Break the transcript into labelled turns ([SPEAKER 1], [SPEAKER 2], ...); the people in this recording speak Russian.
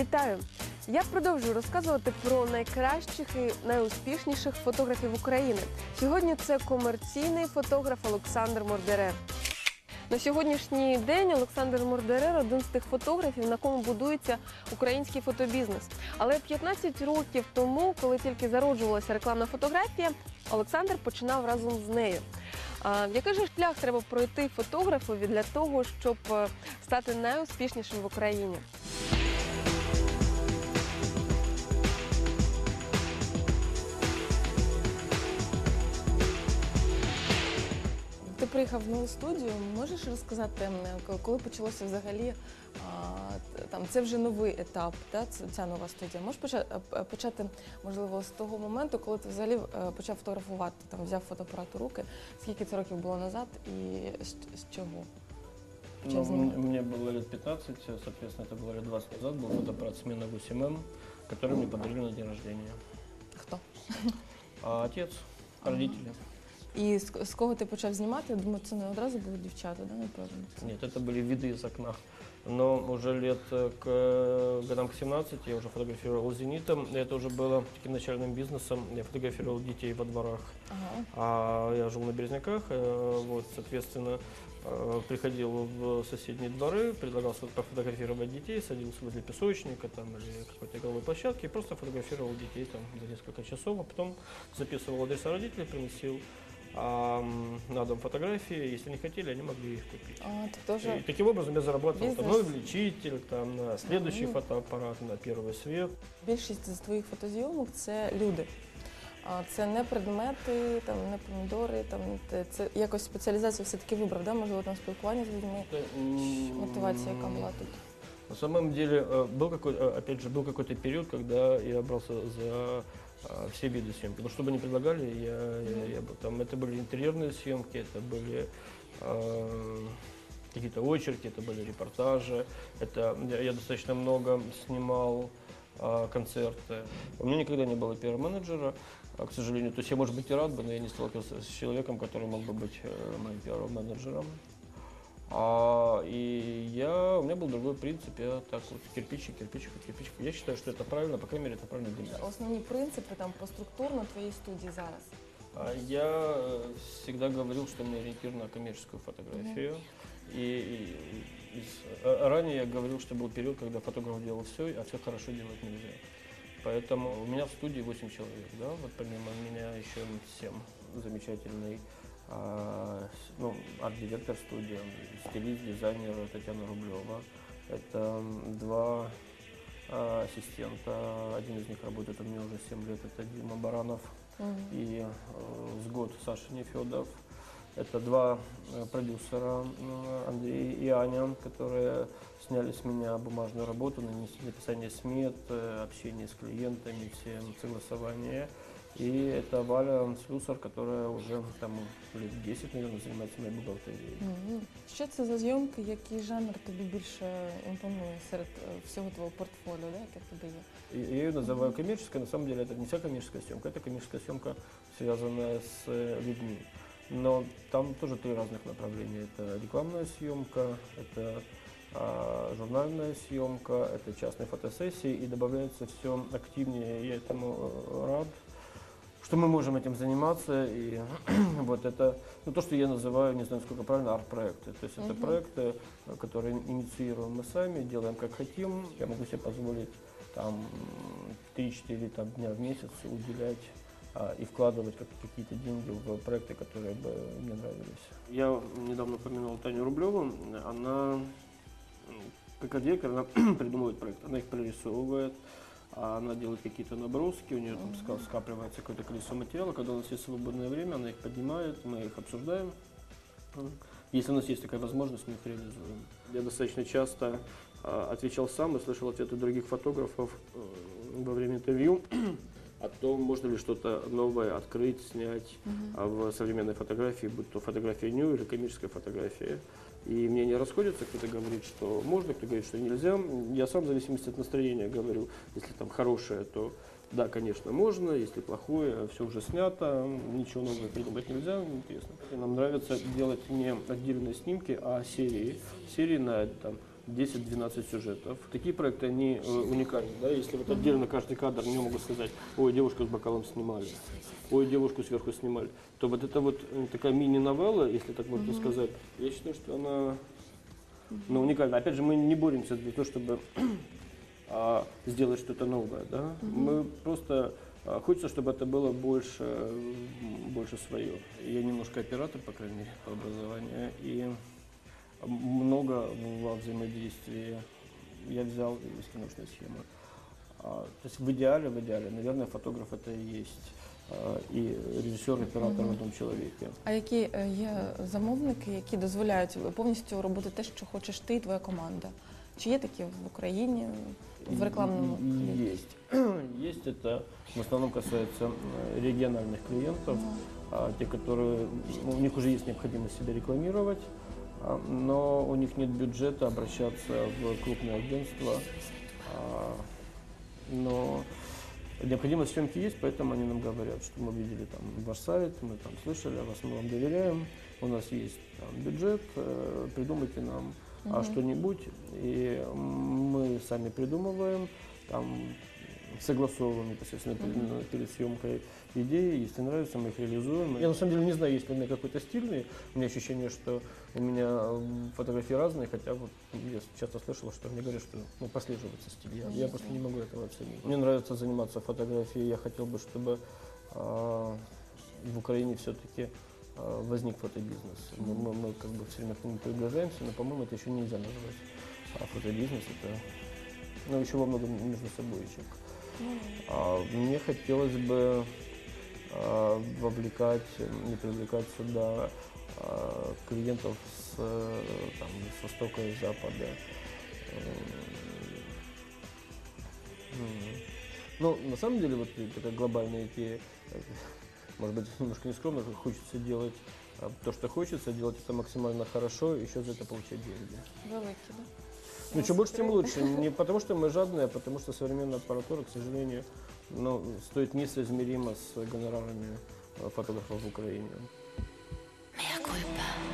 [SPEAKER 1] Вітаю! Я продовжую розказувати про найкращих і найуспішніших фотографів України. Сьогодні це комерційний фотограф Олександр Мордерер. На сьогоднішній день Олександр Мордерер один з тих фотографів, на кому будується український фотобізнес. Але 15 років тому, коли тільки зароджувалася рекламна фотографія, Олександр починав разом з нею. Який же шлях треба пройти фотографові для того, щоб е, стати найуспішнішим в Україні?
[SPEAKER 2] приїхав в нову студію. Можеш розказати, м, ко- коли почалося взагалі а, т- там це вже новий етап, та ц- ця нова студія. Можеш почати, почати можливо з того моменту, коли ти взагалі е, почав фотографувати, там взяв фотоапарат у руки. Скільки це років було назад і з, з чого?
[SPEAKER 3] Ну,
[SPEAKER 2] Чем занимаетесь?
[SPEAKER 3] м- мне было лет 15, соответственно, это было лет 20 назад, был фотоаппарат смена 8М, который мне подарили на день рождения.
[SPEAKER 2] Хто?
[SPEAKER 3] А отец,
[SPEAKER 2] Ага.
[SPEAKER 3] родители.
[SPEAKER 2] І з, з кого ти почав знімати? Я думаю, це не одразу були дівчата, да, напевно.
[SPEAKER 3] Нет, это были виды из окна. Но уже лет э, к э, годам к 17 я уже фотографировал «Зенитом». И Это уже было таким начальным бизнесом. Я фотографировал детей во дворах.
[SPEAKER 2] Ага.
[SPEAKER 3] А я жил на Березняках, э, вот, соответственно, э, приходил в соседние дворы, предлагал сфо- пофотографировать детей, садился возле песочника там, или какой-то игровой площадки и просто фотографировал детей там за несколько часов, а потом записывал адреса родителей, приносил а, м, на дом фотографии, если не хотели, они могли их купить.
[SPEAKER 2] А, ти теж
[SPEAKER 3] И таким образом я зарабатывал
[SPEAKER 2] Бизнес.
[SPEAKER 3] там, на увеличитель, там, на следующий
[SPEAKER 2] Мгм.
[SPEAKER 3] фотоаппарат, на первый свет.
[SPEAKER 2] Більшість з твоїх фотозйомок це люди. А Це не предмети, там не помідори, там те- це якось спеціалізацію все-таки вибрав, да? можливо, там спілкування з людьми. Мотивація, яка була тут.
[SPEAKER 3] На самом деле, э, был какой, э, опять же, был какой-то период, когда я брался за а, все виды съемки. Ну, что бы ни предлагали, я, я, я бы там, это были интерьерные съемки, это были э, какие-то очерки, это были репортажи, это я, я достаточно много снимал а, концерты. У меня никогда не было пиар-менеджера, а, к сожалению. То есть я, может быть, и рад бы, но я не сталкивался с человеком, который мог бы быть э, моим пиар-менеджером. А, и я, у меня был другой принцип, я так вот кирпичик, кирпичик, кирпичик. Я считаю, что это правильно, по крайней мере, это правильно для меня.
[SPEAKER 2] Основні принципи там по структурно твоєї студії зараз.
[SPEAKER 3] А Я э, всегда говорил, что мне ориентир на коммерческую фотографию. И, и- и из- а- ранее я говорил, что был период, когда фотограф делал все, а все хорошо делать нельзя. Поэтому у меня в студии 8 человек, да, вот помимо меня еще 7 замечательный а, с- ну, арт-директор студии, стилист, дизайнер Татьяна Рублева. Это два а, ассистента, один из них работает у меня уже 7 лет, это Дима Баранов и э, с год Саша Нефедов. Это два э, продюсера, Андрей и Аня, которые сняли с меня бумажную работу, нанесли написание смет, э, общение с клиентами, все согласования. И это Валя Слюсар, которая уже там лет 10, наверное, занимается моей бухгалтерией.
[SPEAKER 2] Мгм. Що це за зйомки, який жанр тобі більше імпонує серед е, всього твого портфоліо, да, яке в тебе є?
[SPEAKER 3] И- Я ее называю коммерческой, на самом деле это не вся коммерческая съемка, это коммерческая съемка, связанная с э, людьми. Но там тоже три разных направления. Это рекламная съемка, это а, журнальная съемка, это частные фотосессии, и добавляется все активнее, я этому э, рад, что мы можем этим заниматься. И вот это, ну, то, что я называю, не знаю, сколько правильно, арт-проекты. То есть это
[SPEAKER 2] Мгм.
[SPEAKER 3] проекты, э, которые инициируем мы сами, делаем как хотим. Я могу себе позволить там 3-4 там, дня в месяц уделять а, и вкладывать как- какие-то деньги в проекты, которые бы мне нравились. Я недавно упомянул Таню Рублеву. Она, как директор, она придумывает проект, она их прорисовывает, она делает какие-то наброски, у нее там ска- скапливается какое-то количество материала. Когда у нас есть свободное время, она их поднимает, мы их обсуждаем. Если у нас есть такая возможность, мы их реализуем. Я достаточно часто а, отвечал сам и слышал ответы других фотографов э, во время интервью о том, можно ли что-то новое открыть, снять а, в современной фотографии, будь то фотография ню или коммерческая фотография. И мнения расходятся, кто-то говорит, что можно, кто говорит, что нельзя. Я сам в зависимости от настроения говорю, если там хорошее, то да, конечно, можно, если плохое, все уже снято, ничего нового придумать нельзя, неинтересно. Нам нравится делать не отдельные снимки, а серии. Серии на там, 10-12 сюжетов. Такие проекты, они э, уникальны. Да? Если вот отдельно каждый кадр не могут сказать, ой, девушку с бокалом снимали, ой, девушку сверху снимали, то вот это вот э, такая мини-новелла, если так можно сказать, я считаю, что она ну, уникальна. Опять же, мы не боремся для того, чтобы а, сделать что-то новое. Да? Мы просто а, хочется, чтобы это было больше, больше свое. Я немножко оператор, по крайней мере, по образованию, и много во взаимодействии я взял из киношной схемы. А, то есть в идеале, в идеале, наверное, фотограф это и есть а, и режиссер, и оператор в одном человеке.
[SPEAKER 2] А які е, є замовники, які дозволяють повністю робити те, що хочеш ти і твоя команда? Чи є такі в Україні в рекламному
[SPEAKER 3] И- и-
[SPEAKER 2] кліпі?
[SPEAKER 3] Есть. Есть это в основном касается э, региональных клиентов, а, те, которые, ну, у них уже есть необходимость себя рекламировать, а, Но у них нет бюджета обращаться в крупные агентства. а, Но необходимость съемки есть, поэтому они нам говорят, что мы видели там ваш сайт, мы там слышали о вас, мы вам доверяем, у нас есть там, бюджет, э, придумайте нам а, что-нибудь, и мы сами придумываем, там согласовываем непосредственно перед, перед съемкой идеи, если нравится, мы их реализуем. Я на самом деле не знаю, есть ли у меня какой-то стильный, у меня ощущение, что у меня фотографии разные, хотя вот я часто слышал, что мне говорят, что ну, прослеживается стиль, я, я просто не могу этого оценить. Мне нравится заниматься фотографией, я хотел бы, чтобы а, в Украине все-таки а, возник фотобизнес. Мы, мы- мы как бы все время к нему приближаемся, но, по-моему, это еще нельзя назвать. А фотобизнес это, ну, еще во многом между собойчик. А, мне хотелось бы вовлекать, не привлекать сюда а, клиентов с, э, там, с востока и запада. М. Ну, на самом деле, вот такая глобальная идея, э, может быть, немножко нескромно, хочется делать то, что хочется, делать это максимально хорошо, и еще за это получать деньги.
[SPEAKER 2] Великі, да?
[SPEAKER 3] Ну, чем больше, тем лучше. Не потому, что мы жадные, а потому, что современная аппаратура, к сожалению, ну, стоит несоизмеримо с гонорарами э, фотографов в Украине.
[SPEAKER 4] Culpa.